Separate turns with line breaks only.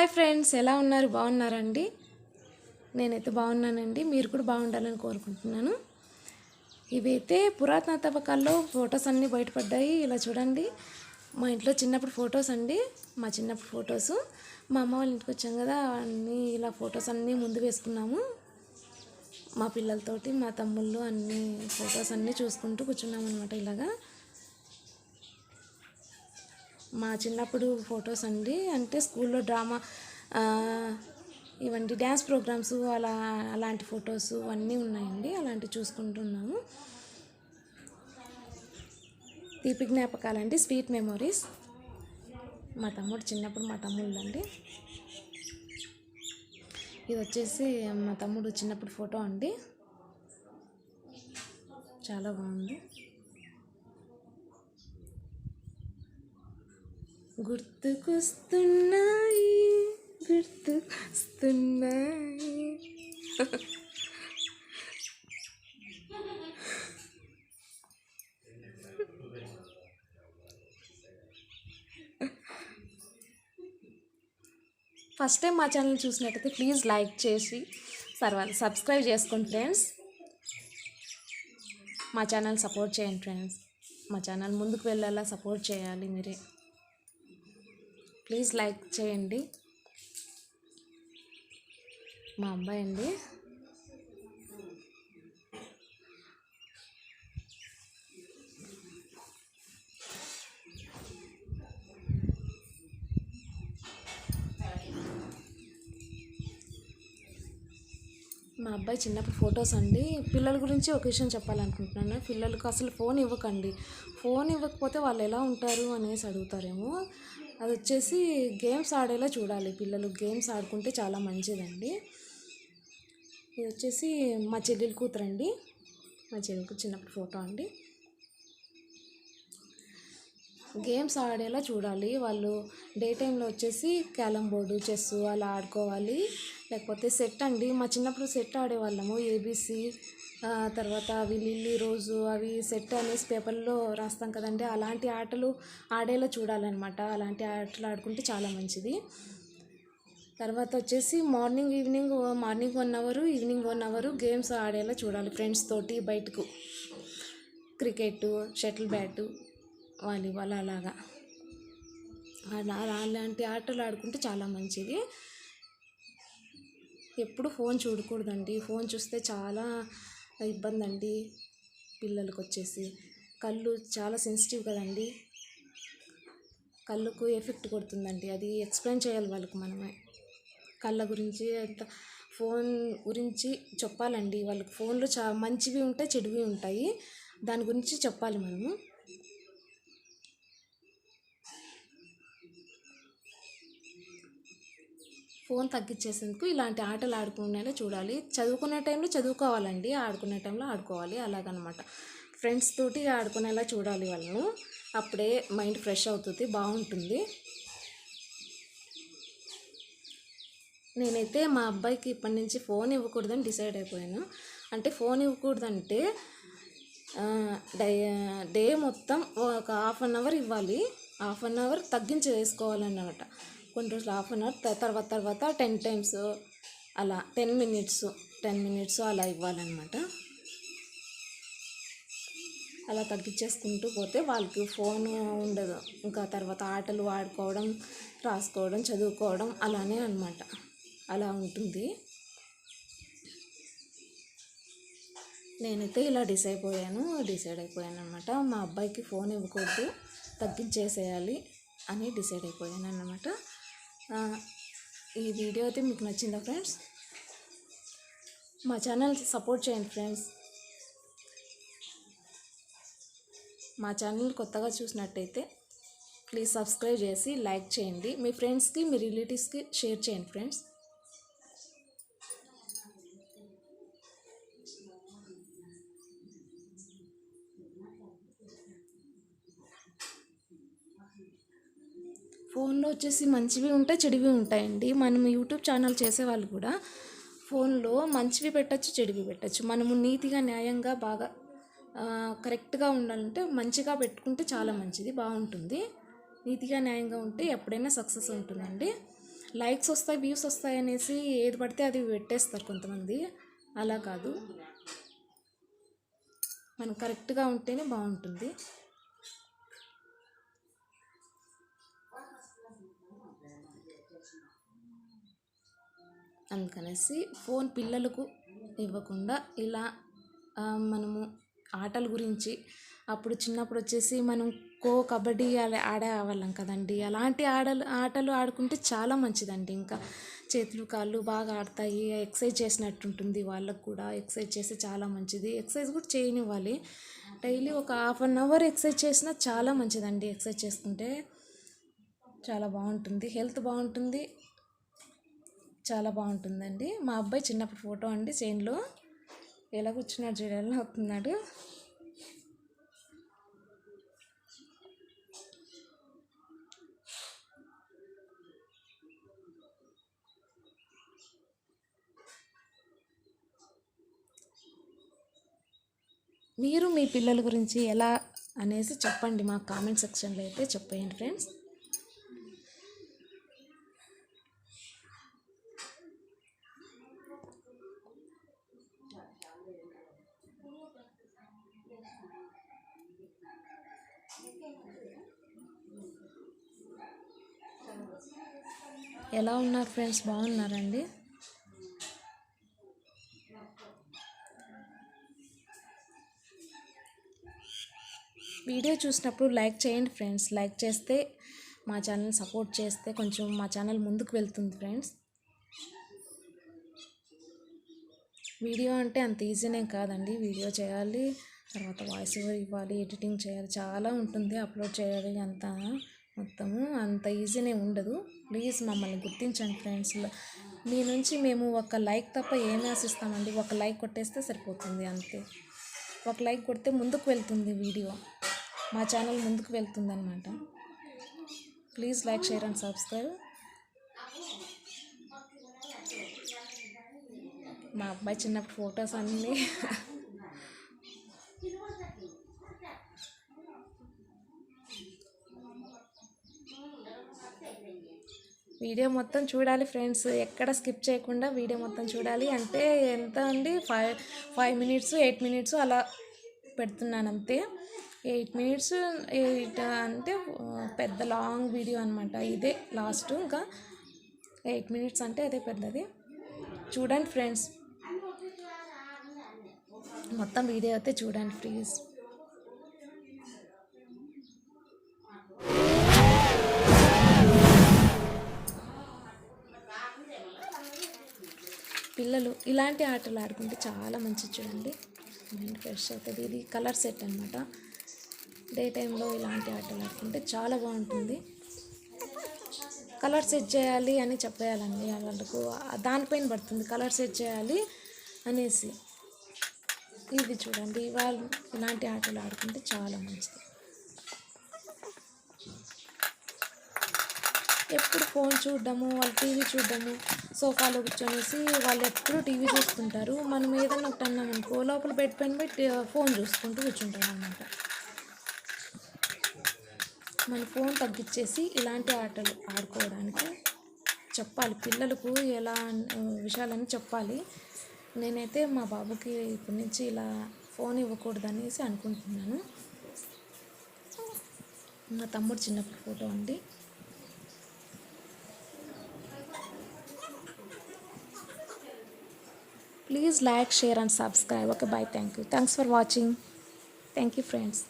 Hi friends ఎలా ఉన్నారు? బాగున్నారండి? నేనైతే బాగున్నానండి. మీరు కూడా బాగుండాలని కోరుకుంటున్నాను. ఇవైతే పురాతన తవ్వకాల్లో ఫొటోస్ అన్నీ బయటపడ్డాయి. ఇలా చూడండి. మా ఇంట్లో చిన్నప్పుడు ఫొటోస్ అండి. మా చిన్నప్పుడు ఫొటోస్. మా అమ్మ వాళ్ళ ఇంటికి వచ్చాం కదా అన్నీ ఇలా ఫొటోస్ అన్నీ ముందు వేసుకున్నాము. మా పిల్లలతోటి మా తమ్ముళ్ళు అన్ని ఫొటోస్ అన్నీ చూసుకుంటూ కూర్చున్నాం అనమాట ఇలాగా. మా చిన్నప్పుడు ఫొటోస్ అండి. అంటే స్కూల్లో డ్రామా ఆ, ఇవంటి డ్యాన్స్ ప్రోగ్రామ్స్ అలా అలాంటి ఫొటోస్ అన్నీ ఉన్నాయండి. అలాంటివి చూసుకుంటున్నాము. తీపి జ్ఞాపకాలండి. Sweet memories. మా తమ్ముడు చిన్నప్పుడు మా తమ్ముళ్ళు అండి ఇది వచ్చేసి మా తమ్ముడు చిన్నప్పుడు ఫోటో అండి. చాలా బాగుంది. గుర్తుకొస్తున్నాయి గుర్తుకొస్తున్నాయి. ఫస్ట్ టైం మా ఛానల్ చూసినట్టయితే ప్లీజ్ లైక్ చేసి తర్వాత సబ్స్క్రైబ్ చేసుకోండి ఫ్రెండ్స్ మా ఛానల్ సపోర్ట్ చేయండి ఫ్రెండ్స్ మా ఛానల్ ముందుకు వెళ్ళేలా సపోర్ట్ చేయాలి మీరే. ప్లీజ్ లైక్ చేయండి. మా అబ్బాయి అండి. మా అబ్బాయి చిన్నప్పుడు ఫొటోస్ అండి. పిల్లల గురించి ఒక విషయం చెప్పాలనుకుంటున్నాను. పిల్లలకు అసలు ఫోన్ ఇవ్వకండి. ఫోన్ ఇవ్వకపోతే వాళ్ళు ఎలా ఉంటారు అనేసి అడుగుతారేమో. అది వచ్చేసి గేమ్స్ ఆడేలా చూడాలి. పిల్లలు గేమ్స్ ఆడుకుంటే చాలా మంచిదండి. ఇది వచ్చేసి మా చెల్లెలు కూతురు అండి మా చెల్లెలకు చిన్నప్పుడు ఫోటో అండి. గేమ్స్ ఆడేలా చూడాలి. వాళ్ళు డే టైంలో వచ్చేసి క్యారమ్ బోర్డు చెస్ అలా ఆడుకోవాలి. లేకపోతే సెట్ అండి. మా చిన్నప్పుడు సెట్ ఆడేవాళ్ళము. ఏబీసీ తర్వాత అవి లిల్లీ రోజు అవి సెట్ అనేసి పేపర్లో రాస్తాం కదండి. అలాంటి ఆటలు ఆడేలా చూడాలన్నమాట. అలాంటి ఆటలు ఆడుకుంటే చాలా మంచిది. తర్వాత వచ్చేసి morning evening morning one hour evening one hour games ఆడేలా చూడాలి ఫ్రెండ్స్ తోటి బయటకు. క్రికెట్ షటిల్ బ్యాటు వాలీబాల్ అలాగా. అలా అలాంటి ఆటలు ఆడుకుంటే చాలా మంచిది. ఎప్పుడు ఫోన్ చూడకూడదండి. ఫోన్ చూస్తే చాలా ఇబ్బంది అండి పిల్లలకు వచ్చేసి కళ్ళు చాలా సెన్సిటివ్ కదండి. కళ్ళకు ఎఫెక్ట్ కొడుతుందండి. అది ఎక్స్ప్లెయిన్ చేయాలి వాళ్ళకి మనమే. కళ్ళ గురించి అంత ఫోన్ గురించి చెప్పాలండి. వాళ్ళకి ఫోన్లో చా మంచివి ఉంటాయి చెడువి ఉంటాయి. దాని గురించి చెప్పాలి మనము. ఫోన్ తగ్గించేసేందుకు ఇలాంటి ఆటలు ఆడుకునేలా చూడాలి. చదువుకునే టైంలో చదువుకోవాలండి. ఆడుకునే టైంలో ఆడుకోవాలి. అలాగనమాట. ఫ్రెండ్స్ తోటి ఆడుకునేలా చూడాలి వాళ్ళను. అప్పుడే మైండ్ ఫ్రెష్ అవుతుంది బాగుంటుంది. నేనైతే మా అబ్బాయికి ఇప్పటి నుంచి ఫోన్ ఇవ్వకూడదని డిసైడ్ అయిపోయాను. అంటే ఫోన్ ఇవ్వకూడదంటే డే డై డే మొత్తం ఒక హాఫ్ అన్ అవర్ ఇవ్వాలి. హాఫ్ అన్ అవర్ తగ్గించి వేసుకోవాలన్నమాట కొన్ని రోజులు హాఫ్ అన్ అవర్ తర్వాత తర్వాత టెన్ టైమ్స్ అలా టెన్ మినిట్స్ టెన్ మినిట్స్ అలా ఇవ్వాలన్నమాట. అలా తగ్గించేసుకుంటూ పోతే వాళ్ళకి ఫోన్ ఉండదు. ఇంకా తర్వాత ఆటలు ఆడుకోవడం రాసుకోవడం చదువుకోవడం అలానే అనమాట అలా ఉంటుంది. నేనైతే ఇలా డిసైడ్ అయిపోయాను డిసైడ్ అయిపోయాను అనమాట మా అబ్బాయికి ఫోన్ ఇవ్వకూడదు తగ్గించేసేయాలి అని డిసైడ్ అయిపోయాను అనమాట ఈ వీడియో అయితే మీకు నచ్చిందా ఫ్రెండ్స్? మా ఛానల్ సపోర్ట్ చేయండి ఫ్రెండ్స్. మా ఛానల్ కొత్తగా చూసినట్టయితే ప్లీజ్ సబ్స్క్రైబ్ చేసి లైక్ చేయండి. మీ ఫ్రెండ్స్కి మీ రిలేటివ్స్కి షేర్ చేయండి ఫ్రెండ్స్. ఫోన్లో వచ్చేసి మంచివి ఉంటాయి చెడువి ఉంటాయండి. మనం యూట్యూబ్ ఛానల్ చేసేవాళ్ళు కూడా ఫోన్లో మంచివి పెట్టచ్చు చెడువి పెట్టచ్చు. మనము నీతిగా న్యాయంగా బాగా కరెక్ట్గా ఉండాలంటే మంచిగా పెట్టుకుంటే చాలా మంచిది బాగుంటుంది. నీతిగా న్యాయంగా ఉంటే ఎప్పుడైనా సక్సెస్ ఉంటుందండి. లైక్స్ వస్తాయి వ్యూస్ వస్తాయి అనేసి ఏది పడితే అది పెట్టేస్తారు కొంతమంది. అలా కాదు. మనం కరెక్ట్గా ఉంటేనే బాగుంటుంది. అందుకనేసి ఫోన్ పిల్లలకు ఇవ్వకుండా ఇలా మనము ఆటల గురించి అప్పుడు చిన్నప్పుడు వచ్చేసి మనం ఖో కబడ్డీ అలా ఆడేవాళ్ళం కదండి. అలాంటి ఆటలు ఆటలు ఆడుకుంటే చాలా మంచిదండి. ఇంకా చేతులు కాళ్ళు బాగా ఆడతాయి. ఎక్సర్సైజ్ చేసినట్టు ఉంటుంది వాళ్ళకు కూడా. ఎక్సర్సైజ్ చేస్తే చాలా మంచిది. ఎక్సర్సైజ్ కూడా చేయనివ్వాలి. డైలీ ఒక హాఫ్ అన్ అవర్ ఎక్సర్సైజ్ చేసినా చాలా మంచిదండి. ఎక్సర్సైజ్ చేసుకుంటే చాలా బాగుంటుంది. హెల్త్ బాగుంటుంది. చాలా బాగుంటుందండి. మా అబ్బాయి చిన్నప్పుడు ఫోటో అండి చైన్లో. ఎలా కూర్చున్నాడు చూడాలని అవుతున్నాడు. మీరు మీ పిల్లల గురించి ఎలా అనేసి చెప్పండి. మా కామెంట్ సెక్షన్లో అయితే చెప్పేయండి ఫ్రెండ్స్. ఎలా ఉన్నారు ఫ్రెండ్స్ బాగున్నారండి? వీడియో చూసినప్పుడు లైక్ చేయండి ఫ్రెండ్స్ లైక్ చేస్తే మా ఛానల్ సపోర్ట్ చేస్తే కొంచెం మా ఛానల్ ముందుకు వెళ్తుంది ఫ్రెండ్స్ వీడియో అంటే అంత ఈజీనే కాదండి. వీడియో చేయాలి తర్వాత వాయిస్ ఓవర్ ఇవ్వాలి ఎడిటింగ్ చేయాలి చాలా ఉంటుంది అప్లోడ్ చేయాలి అంత మొత్తము. అంత ఈజీనే ఉండదు. ప్లీజ్ మమ్మల్ని గుర్తించండి ఫ్రెండ్స్. మీ నుంచి మేము ఒక లైక్ తప్ప ఏమి ఆశిస్తామండి? ఒక లైక్ కొట్టేస్తే సరిపోతుంది అంతే. ఒక లైక్ కొడితే ముందుకు వెళ్తుంది వీడియో. మా ఛానల్ ముందుకు వెళ్తుంది అనమాట please like share and subscribe. మా అబ్బాయి చిన్నప్పుడు ఫొటోస్ అన్నీ. వీడియో మొత్తం చూడాలి ఫ్రెండ్స్. ఎక్కడ స్కిప్ చేయకుండా వీడియో మొత్తం చూడాలి. అంటే ఎంత అండి? Five five minutes eight minutes అలా పెడుతున్నాను అంతే. ఎయిట్ మినిట్స్ ఎయిట్ అంటే పెద్ద లాంగ్ వీడియో అనమాట ఇదే లాస్ట్. ఇంకా ఎయిట్ మినిట్స్ అంటే అదే పెద్దది. చూడండి ఫ్రెండ్స్. మొత్తం వీడియో అయితే చూడండి ప్లీజ్. పిల్లలు ఇలాంటి ఆటలు ఆడుకుంటే చాలా మంచిది చూడండి. మైండ్ ఫ్రెష్ అవుతుంది. ఇది కలర్ సెట్ అనమాట డే టైంలో ఇలాంటి ఆటలు ఆడుకుంటే చాలా బాగుంటుంది. కలర్ సెట్ చేయాలి అని చెప్పేయాలండి. వాళ్ళకు దానిపైన పడుతుంది. కలర్ సెట్ చేయాలి అనేసి. ఇది చూడండి వాళ్ళు ఇలాంటి ఆటలు ఆడుకుంటే చాలా మంచిది. ఎప్పుడు ఫోన్ చూడడము వాళ్ళు టీవీ చూడడము సోఫాలో కూర్చొనేసి వాళ్ళు ఎప్పుడు టీవీ చూస్తుంటారు. మనం ఏదన్నా ఒకటి అన్నాం అనుకో లోపల బెడ్ పైన పెట్టి ఫోన్ చూసుకుంటూ కూర్చుంటారు అనమాట మన ఫోన్ తగ్గించేసి ఇలాంటి ఆటలు ఆడుకోవడానికి చెప్పాలి. పిల్లలకు ఎలా విషయాలని చెప్పాలి. నేనైతే మా బాబుకి ఇప్పటి నుంచి ఇలా ఫోన్ ఇవ్వకూడదు అనేసి అనుకుంటున్నాను. మా తమ్ముడు చిన్నప్పుడు ఫోటో అండి. Please like share and subscribe. Okay bye. Thank you thanks for watching. Thank you friends.